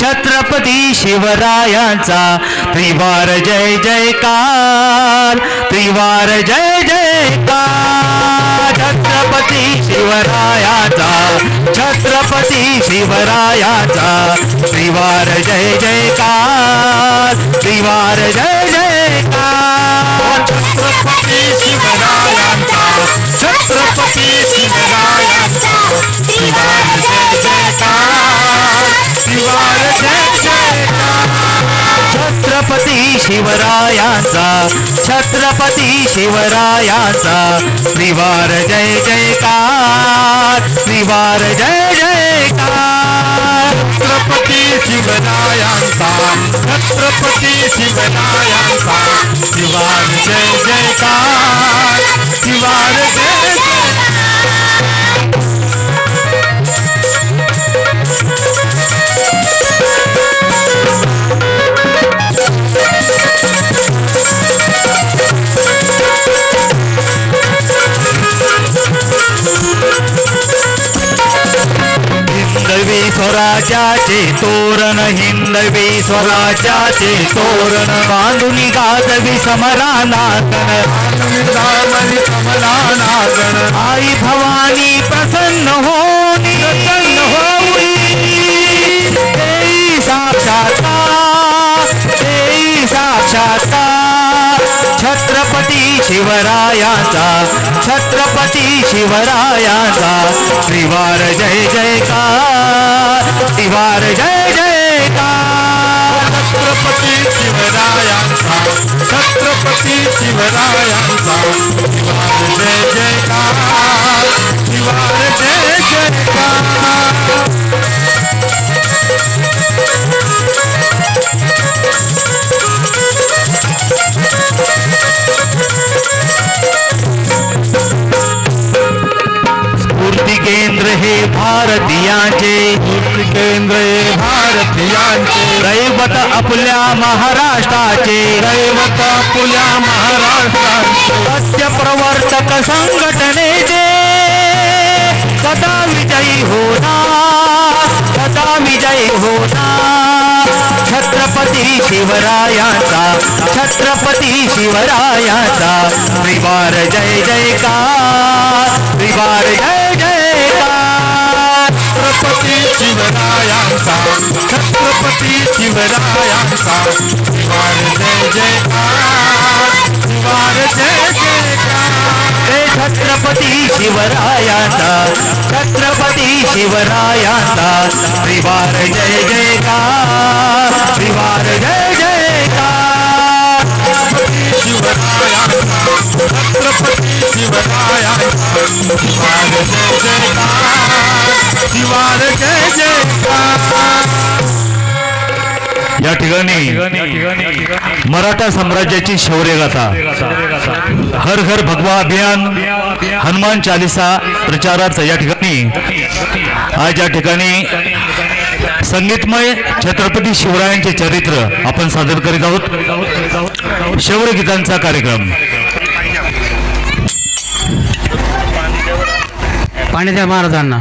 छत्रपती शिवरायांचा. त्रिवार जय जयकार, त्रिवार जय जयकार. छत्रपती शिवरायाचा छत्रपती शिवरायाचा. त्रिवार जय जयकार, त्रिवार जय छत्रपती छत्रपती शिवरायांचा, त्रिवार जय जयकार, त्रिवार जय जयकार। छत्रपती शिवरायांचा छत्रपती शिवरायांचा, त्रिवार जय जयकार, त्रिवार जय जय स्वराज्याचे तोरण, हिंदवी स्वराज्याचे तोरण बांधून गाजवी समरानाथन समरानाथन आई भवानी प्रसन्न होनी, प्रसन्न होई. देई साक्षात्कार. छत्रपती छत्रपति शिवराया शिवरायाचा त्रिवार जय जयकार त्रिवार जय जयकार. छत्रपती छत्रपति शिवराया शिवरायांचा भारतीयांचे. केंद्र भारतीयांचे. दैवत आपल्या महाराष्ट्राचे. दैवत आपल्या महाराष्ट्राचे. सत्य प्रवर्तक संघटनेचे. सदा विजयी होणार सदा विजयी होणार छत्रपती शिवरायांचा. छत्रपती शिवरायांचा. त्रिवार जय जयकार. त्रिवार जय शिवरायांचा छत्रपती शिवरायांचा त्रिवार जय जयकार त्रिवार जय जयकार छत्रपती शिवरायांचा। छत्रपती शिवरायांचा। त्रिवार जय जयकार त्रिवार जय जयकार छत्रपती शिवरायांचा। छत्रपती शिवरायांचा। या ठिकाणी मराठा साम्राज्याची शौर्यगाथा. हर घर भगवा अभियान हनुमान चालिसा प्रचारार्थ या ठिकाणी. आज या ठिकाणी संगीतमय छत्रपती शिवरायांचे चरित्र आपण सादर करीत आहोत. शौर्य गीतांचा कार्यक्रम. पाण्याच्या महाराजांना